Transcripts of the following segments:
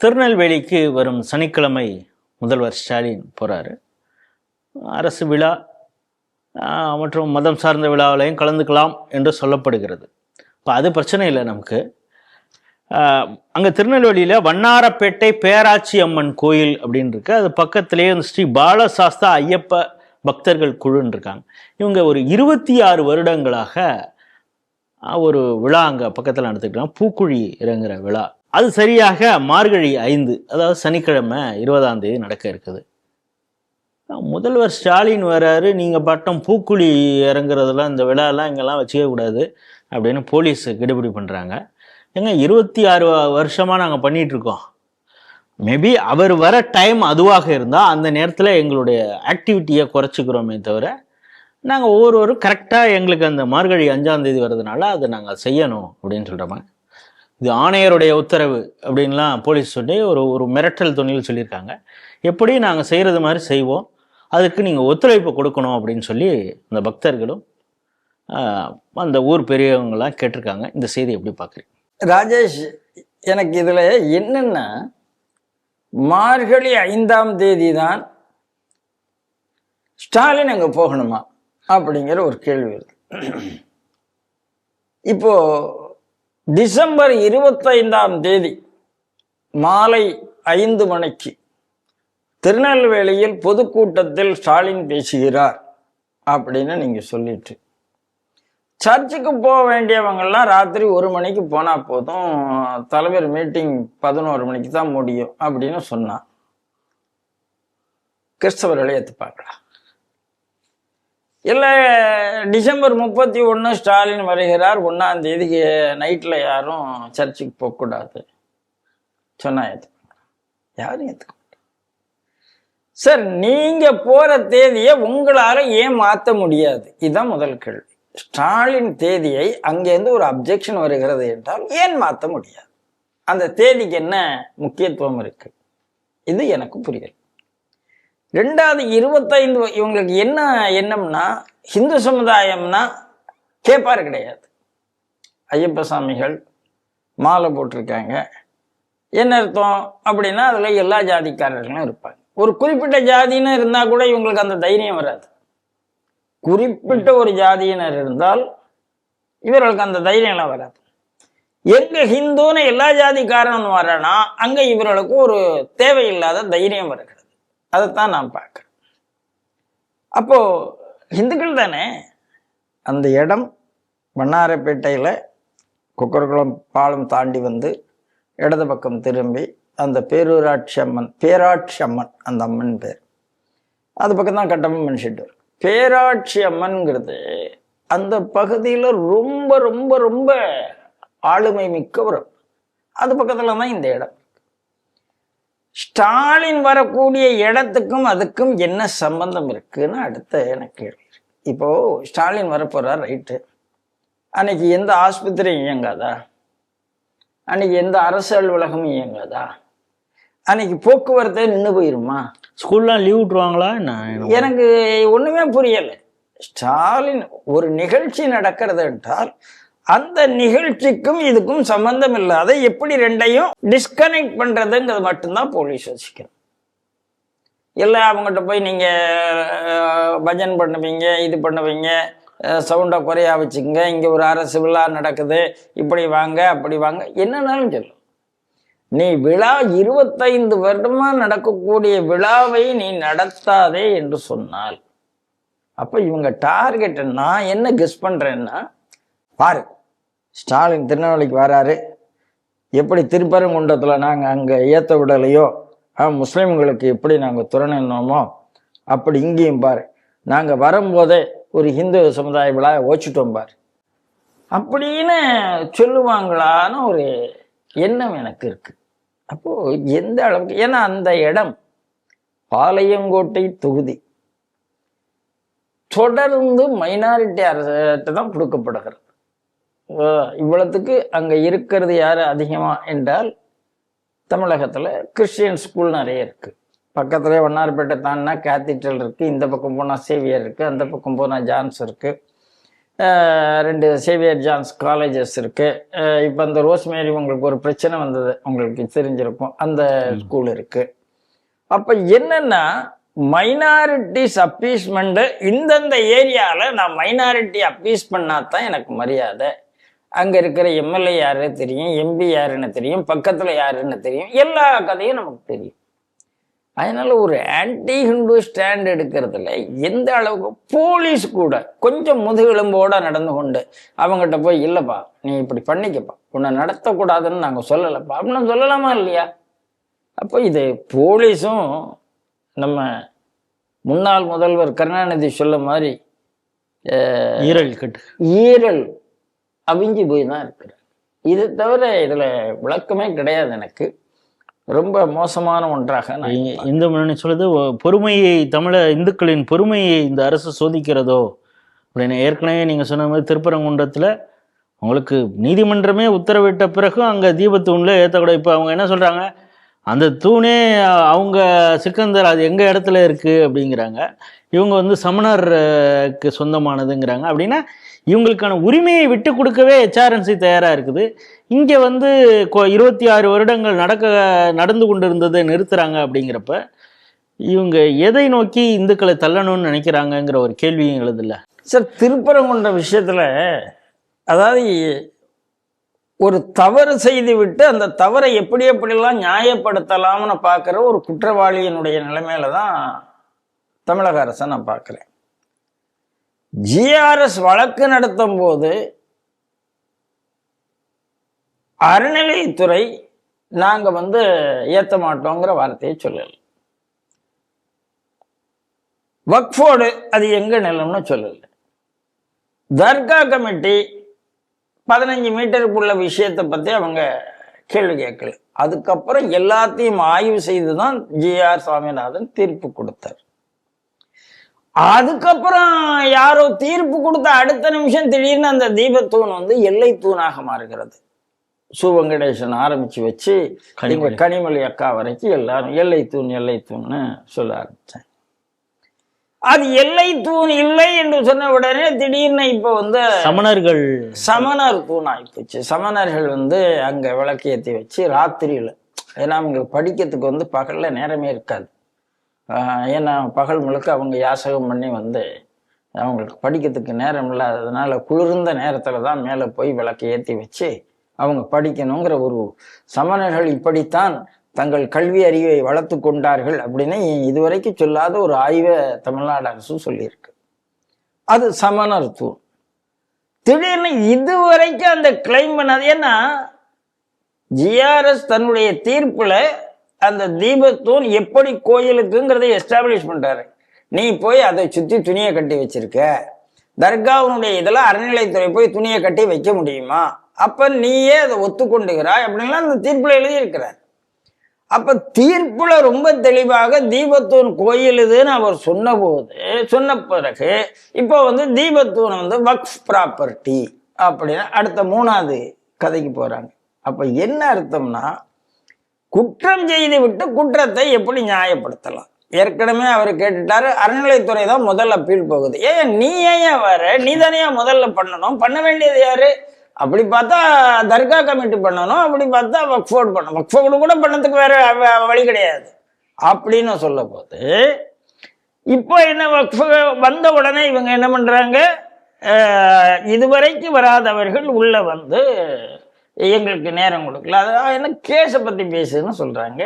திருநெல்வேலிக்கு வரும் சனிக்கிழமை முதல்வர் ஸ்டாலின் போகிறாரு அரசு விழா மற்றும் மதம் சார்ந்த விழாவிலையும் கலந்துக்கலாம் என்று சொல்லப்படுகிறது. இப்போ அது பிரச்சனை இல்லை நமக்கு. அங்கே திருநெல்வேலியில் வண்ணாரப்பேட்டை பேராச்சி அம்மன் கோயில் அப்படின்னு இருக்கு. அது பக்கத்திலேயே வந்து ஸ்ரீ பாலசாஸ்தா ஐயப்ப பக்தர்கள் குழுன்னு இருக்காங்க. இவங்க ஒரு இருபத்தி ஆறு வருடங்களாக ஒரு விழா அங்கே பக்கத்தில் நடத்திக்கிட்டாங்க பூக்குழி இறங்குற விழா. அது சரியாக மார்கழி ஐந்து அதாவது சனிக்கிழமை இருபதாம் தேதி நடக்க இருக்குது. முதல்வர் ஸ்டாலின் வராரு நீங்கள் பட்டம் பூக்குழி இறங்குறதெல்லாம் இந்த விழாலாம் இங்கெல்லாம் வச்சுக்க கூடாது அப்படின்னு போலீஸ் கெடுபிடி பண்ணுறாங்க ஏங்க இருபத்தி ஆறு வருஷமாக நாங்கள் பண்ணிகிட்ருக்கோம் மேபி அவர் வர டைம் அதுவாக இருந்தால் அந்த நேரத்தில் எங்களுடைய ஆக்டிவிட்டியை குறைச்சிக்கிறோமே தவிர நாங்கள் ஒவ்வொருவரும் கரெக்டாக எங்களுக்கு அந்த மார்கழி அஞ்சாம் தேதி வர்றதுனால அதை நாங்கள் செய்யணும் அப்படின்னு சொல்கிறோம் இது ஆணையருடைய உத்தரவு அப்படின்லாம் போலீஸ் சொல்லி ஒரு ஒரு மிரட்டல் துணியில் சொல்லியிருக்காங்க. எப்படி நாங்கள் செய்கிறது மாதிரி செய்வோம். அதுக்கு நீங்கள் ஒத்துழைப்பு கொடுக்கணும் அப்படின்னு சொல்லி அந்த பக்தர்களும் அந்த ஊர் பெரியவங்களாம் கேட்டிருக்காங்க. இந்த செய்தி எப்படி பார்க்குறீங்க? ராஜேஷ் எனக்கு இதில் என்னென்னா மார்கழி ஐந்தாம் தேதி தான் ஸ்டாலின் அங்கே போகணுமா அப்படிங்கிற ஒரு கேள்வி இருக்கு இப்போது டிசம்பர் இருபத்தைந்தாம் தேதி மாலை ஐந்து மணிக்கு திருநெல்வேலியில் பொதுக்கூட்டத்தில் ஸ்டாலின் பேசுகிறார் அப்படின்னு நீங்க சொல்லிட்டு. சர்ச்சுக்கு போக வேண்டியவங்கெல்லாம் ராத்திரி ஒரு மணிக்கு போனா போதும் தலைவர் மீட்டிங் பதினோரு மணிக்கு தான் முடியும் அப்படின்னு சொன்னான். கிறிஸ்தவர்களை ஏற்றுப்பாங்களா இல்லை டிசம்பர் முப்பத்தி ஒன்று ஸ்டாலின் வருகிறார். ஒன்றாம் தேதி நைட்டில் யாரும் சர்ச்சுக்கு போகக்கூடாது. சொன்னா ஏற்றுப்பாங்களா யாரும் ஏற்றுக்க சார் நீங்கள் போகிற தேதியை உங்களால ஏன் மாற்ற முடியாது? இதுதான் முதல் கேள்வி. ஸ்டாலின் தேதியை அங்கேருந்து ஒரு அப்ஜெக்ஷன் வருகிறது என்றால் ஏன் மாற்ற முடியாது? அந்த தேதிக்கு என்ன முக்கியத்துவம் இருக்கு? இது எனக்கு புரியல. ரெண்டாவது இருபத்தைந்து இவங்களுக்கு என்ன எண்ணம்னா ஹிந்து சமுதாயம்னா கேட்பாரு கிடையாது. ஐயப்ப சாமிகள் மாலை போட்டிருக்காங்க. என்ன அர்த்தம்? அப்படின்னா அதில் எல்லா ஜாதிக்காரர்களும் இருப்பாங்க. ஒரு குறிப்பிட்ட ஜாதின்னு இருந்தால் கூட இவங்களுக்கு அந்த தைரியம் வராது. குறிப்பிட்ட ஒரு ஜாதியினர் இருந்தால் இவர்களுக்கு அந்த தைரியம்லாம் வராது. எங்க ஹிந்துன்னு எல்லா ஜாதிக்காரன் வரனா அங்க இவர்களுக்கு ஒரு தேவையில்லாத தைரியம் வருகிறது அதைத்தான் நான் பார்க்குறேன். அப்போ ஹிந்துக்கள் தானே அந்த இடம் வண்ணாரப்பேட்டையில் குக்கர்குளம் பாலம் தாண்டி வந்து இடது பக்கம் திரும்பி அந்த பேரூராட்சி அம்மன் பேராட்சி அம்மன் அந்த அம்மன் பேர். அது பக்கம் தான் கட்டபொம்மன் ஷெட்டு. பேராட்சி அம்மனுங்கிறது அந்த பகுதியில் ரொம்ப ரொம்ப ரொம்ப ஆளுமை மிக்க அது பக்கத்தில் தான் இந்த இடம். ஸ்டாலின் வரக்கூடிய இடத்துக்கும் அதுக்கும் என்ன சம்பந்தம் இருக்குன்னு அடுத்த எனக்கு கேள்வி இருக்கு. இப்போ ஸ்டாலின் வரப்போறார் ரைட்டு அன்னைக்கு எந்த ஆஸ்பத்திரியும் இயங்காதா? அன்னைக்கு எந்த அரசு அலுவலகமும் இயங்காதா? அன்னைக்கு போக்குவரத்தே நின்று போயிருமா? ஸ்கூல்லாம் லீவ் விட்ருவாங்களா என்ன? எனக்கு ஒண்ணுமே புரியல. ஸ்டாலின் ஒரு நிகழ்ச்சி நடக்கிறது என்றால் அந்த நிகழ்ச்சிக்கும் இதுக்கும் சம்பந்தம் இல்லாத எப்படி ரெண்டையும் டிஸ்கனெக்ட் பண்றதுங்கிறது மட்டும்தான் போலீஸ் யோசிக்கணும் இல்லை அவங்ககிட்ட போய் நீங்க பஜன் பண்ணுவீங்க இது பண்ணுவீங்க சவுண்டை குறையா வச்சுக்கோங்க இங்கே ஒரு அரசு விழா நடக்குது இப்படி வாங்க அப்படி வாங்க என்னன்னாலும் சொல்லும். நீ விழா இருபத்தைந்து வருடமா நடக்கக்கூடிய விழாவை நீ நடத்தாதே என்று சொன்னால் அப்போ இவங்க டார்கெட் நான் என்ன கெஸ் பண்ணுறேன்னா பாரு ஸ்டாலின் திருநெல்வேலிக்கு வராரு. எப்படி திருப்பரங்குன்றத்தில் நாங்கள் அங்கே ஏற்ற விடலையோ முஸ்லீம்களுக்கு எப்படி நாங்கள் துறநினோமோ அப்படி இங்கேயும் பாரு. நாங்கள் வரும்போதே ஒரு ஹிந்து சமுதாய விழா ஓச்சிட்டோம் பாரு. அப்படின்னு சொல்லுவாங்களான்னு ஒரு எண்ணம் எனக்கு இருக்குது அப்போது எந்த அளவுக்கு ஏன்னா அந்த இடம் பாளையங்கோட்டை தொகுதி. தொடர்ந்து மைனாரிட்டி அரசு தான் கொடுக்கப்படுகிறது. அஹ் இவ்வளவுக்கு அங்க இருக்கிறது யாரு அதிகமா என்றால் தமிழகத்துல கிறிஸ்டியன் ஸ்கூல் நிறைய இருக்கு. பக்கத்துல வண்ணார்பேட்டை தாண்டினா கேத்தீட்ரல் இருக்கு இந்த பக்கம் போனா சேவியர் இருக்கு அந்த பக்கம் போனா ஜான்ஸ் இருக்கு. அஹ், ரெண்டு சேவியர் ஜான்ஸ் காலேஜஸ் இருக்கு. அஹ், இப்போ அந்த ரோஸ்மேரி உங்களுக்கு ஒரு பிரச்சனை வந்தது உங்களுக்கு தெரிஞ்சிருக்கும். அந்த ஸ்கூல் இருக்கு. அப்ப என்னன்னா மைனாரிட்டிஸ் அப்பீஸ்மெண்ட் இந்தந்த ஏரியால நான் மைனாரிட்டி அப்பீஸ் பண்ணாதான் எனக்கு மரியாதை. அங்க இருக்கிற எம்எல்ஏ யாரு தெரியும் எம்பி யாருன்னு தெரியும் பக்கத்துல யாருன்னு தெரியும் எல்லா கதையும் நமக்கு தெரியும். அதனால ஒரு ஆன்டி ஹிந்து ஸ்டாண்ட் எடுக்கிறதுல எந்த அளவுக்கு போலீஸ் கூட கொஞ்சம் முதுகெலும்போட நடந்து கொண்டு அவங்ககிட்ட போய் இல்லப்பா நீ இப்படி பண்ணிக்கப்பா உன்னை நடத்தக்கூடாதுன்னு நாங்க சொல்லலப்பா அப்படின்னு சொல்லலாமா இல்லையா? அப்போ இது போலீஸும் நம்ம முன்னாள் முதல்வர் கருணாநிதி சொல்ல மாதிரி ஈரல் கட்டு. ஈரல். அவிஞ்சு போய் தான் இருக்கிறார் இது தவிர இதுல விளக்கமே கிடையாது எனக்கு. ரொம்ப மோசமான ஒன்றாக இந்து முன்னணி சொல்லுது பொறுமையை தமிழ இந்துக்களின் பொறுமையை இந்த அரசு சோதிக்கிறதோ? அப்படின்னு ஏற்கனவே நீங்கள் சொன்ன மாதிரி திருப்பரங்குன்றத்தில் உங்களுக்கு நீதிமன்றமே உத்தரவிட்ட பிறகு அங்கே தீபத்தூணில் ஏற்றக்கூடாது இப்போ அவங்க என்ன சொல்கிறாங்க அந்த தூணே அவங்க சிக்கந்தர் அது எங்கள் இடத்துல இருக்குது அப்படிங்கிறாங்க. இவங்க வந்து சமணருக்கு சொந்தமானதுங்கிறாங்க. அப்படின்னா இவங்களுக்கான உரிமையை விட்டு கொடுக்கவே ஹெச்ஆர்என்சி தயாராக இருக்குது. இங்கே வந்து இருபத்தி ஆறு வருடங்கள் நடக்க நடந்து கொண்டிருந்ததை நிறுத்துகிறாங்க அப்படிங்கிறப்ப இவங்க எதை நோக்கி இந்துக்களை தள்ளணும்னு நினைக்கிறாங்கங்கிற ஒரு கேள்வியும் எழுதுல சார் திருப்பரங்குன்ற விஷயத்தில் அதாவது ஒரு தவறு செய்துவிட்டு அந்த தவறை எப்படி எப்படிலாம் நியாயப்படுத்தலாம்னு பார்க்குற ஒரு குற்றவாளியினுடைய நிலைமையில தான் தமிழக அரசை நான் பார்க்குறேன். ஜிஆர்எஸ் வழக்கு நடத்தும் போது அறநிலைத்துறை நாங்கள் வந்து ஏற்ற மாட்டோங்கிற வார்த்தையை சொல்லலை. வக்ஃபோர்டு அது எங்கே நிலம்னு சொல்லலை. தர்கா கமிட்டி பதினஞ்சு மீட்டருக்குள்ள விஷயத்தை பத்தி அவங்க கேள்வி கேட்கல. அதுக்கப்புறம் எல்லாத்தையும் ஆய்வு செய்து தான் ஜிஆர் சுவாமிநாதன் தீர்ப்பு கொடுத்தார். அதுக்கப்புறம் யாரோ தீர்ப்பு கொடுத்த அடுத்த நிமிஷம் திடீர்னு அந்த தீபத்தூண் வந்து எல்லை தூணாக மாறுகிறது. சு வெங்கடேசன் ஆரம்பிச்சு வச்சு எங்க கனிமொழி அக்கா வரைக்கும் எல்லாரும் எல்லை தூண் எல்லை தூண்னு சொல்ல ஆரம்பிச்சேன் அது எல்லை தூண் இல்லை என்று சொன்ன உடனே திடீர்னு இப்ப வந்து சமணர்கள். சமணர் தூண் ஆயிப்போச்சு. சமணர்கள் வந்து அங்க விளக்கு ஏத்தி வச்சு ராத்திரியில ஏன்னா அவங்களுக்கு படிக்கிறதுக்கு வந்து பகல்ல நேரமே இருக்காது. ஏன்னா பகல் முழுக்க அவங்க யாசகம் பண்ணி வந்து அவங்களுக்கு படிக்கிறதுக்கு நேரம் இல்லாததுனால குளிர்ந்த நேரத்துல தான் மேலே போய் விளக்கு ஏத்தி வச்சு அவங்க படிக்கணுங்கிற ஒரு சமணர்கள் இப்படித்தான் தங்கள் கல்வி அறிவை வளர்த்து கொண்டார்கள் அப்படின்னு இதுவரைக்கும் சொல்லாத ஒரு ஆய்வை தமிழ்நாடு அரசு சொல்லியிருக்கு. அது சமணர் தூண் திடீர்னு இதுவரைக்கும் அந்த கிளைம் பண்ணது ஏன்னா ஜிஆர்எஸ் தன்னுடைய தீர்ப்பில் அந்த தீபத்தூண் எப்படி கோயிலுக்குங்கிறதை எஸ்டாப்ளிஷ் பண்ணுறாரு நீ போய் அதை சுற்றி துணியை கட்டி வச்சிருக்க. தர்காவுனுடைய இதெல்லாம் அறநிலைத்துறை போய் துணியை கட்டி வைக்க முடியுமா? அப்போ நீயே அதை ஒத்துக்கொண்டுகிறாய் அப்படின்லாம் அந்த தீர்ப்பில் எழுதியிருக்கிறார். அப்ப தீர்ப்புல ரொம்ப தெளிவாக தீபத்தூன் கோயில் இதுன்னு அவர் சொன்னபோது சொன்ன பிறகு இப்போ வந்து தீபத்தூன் வந்து வக்ஃப் ப்ராப்பர்ட்டி அப்படின்னு அடுத்த மூணாவது கதைக்கு போறாங்க. அப்ப என்ன அர்த்தம்னா குற்றம் செய்து விட்டு குற்றத்தை எப்படி நியாயப்படுத்தலாம்? ஏற்கனவே அவர் கேட்டுட்டாரு அறநிலைத்துறை தான் முதல்ல அப்பீல் போகுது. ஏன் நீ ஏன் வர நீ தானே முதல்ல பண்ணணும்? பண்ண வேண்டியது யாரு? அப்படி பார்த்தா தர்கா கமிட்டி பண்ணணும் அப்படி பார்த்தா வக்ஃபோர்டு பண்ணணும். வக்ஃபோர்டு கூட பண்ணதுக்கு வேற வழி கிடையாது. அப்படின்னு சொல்ல போது இப்போ என்ன வக்ஃப வந்த உடனே இவங்க என்ன பண்ணுறாங்க இதுவரைக்கும் வராதவர்கள் உள்ள வந்து எங்களுக்கு நேரம் கொடுக்கல. அதான் என்ன கேஸை பற்றி பேசுன்னு சொல்கிறாங்க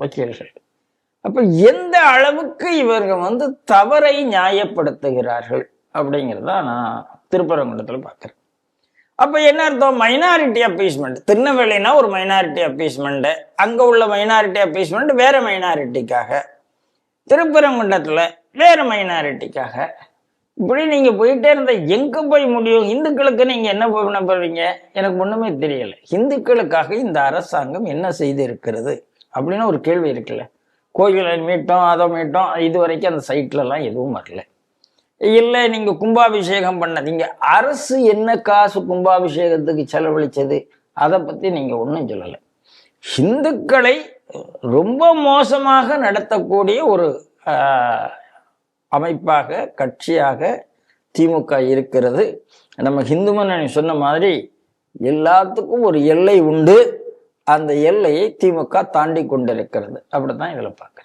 வக்கீல்கள். அப்போ எந்த அளவுக்கு இவர்கள் வந்து தவறை நியாயப்படுத்துகிறார்கள் அப்படிங்கிறத நான் திருப்பரங்குண்டத்தில் பார்க்குறேன் அப்போ என்ன அர்த்தம்? மைனாரிட்டி அப்பீஸ்மெண்ட் திருநெல்வேலினா ஒரு மைனாரிட்டி அப்பீஸ்மெண்ட்டு அங்கே உள்ள மைனாரிட்டி அப்பீஸ்மெண்ட் வேறு மைனாரிட்டிக்காக திருப்பரங்குண்டத்தில் வேறு மைனாரிட்டிக்காக இப்படி நீங்கள் போயிட்டே இருந்தால் எங்கே போய் முடியும்? இந்துக்களுக்கு நீங்கள் என்ன பண்ண போறீங்க எனக்கு ஒன்றுமே தெரியலை. இந்துக்களுக்காக இந்த அரசாங்கம் என்ன செய்து இருக்கிறது அப்படின்னு ஒரு கேள்வி இருக்குல்ல. கோயிலை மீட்டோம் அதை மீட்டோம் இது வரைக்கும் அந்த சைட்லலாம் எதுவும் வரல. இல்லை நீங்கள் கும்பாபிஷேகம் பண்ணதீங்க. அரசு என்ன காசு கும்பாபிஷேகத்துக்கு செலவழித்தது அதை பற்றி நீங்கள் ஒன்றும் சொல்லலை. இந்துக்களை ரொம்ப மோசமாக நடத்தக்கூடிய ஒரு அமைப்பாக கட்சியாக திமுக இருக்கிறது. நம்ம ஹிந்து முன்னணி சொன்ன மாதிரி எல்லாத்துக்கும் ஒரு எல்லை உண்டு. அந்த எல்லையை திமுக தாண்டி கொண்டிருக்கிறது. அப்படித்தான் இதில் பார்க்க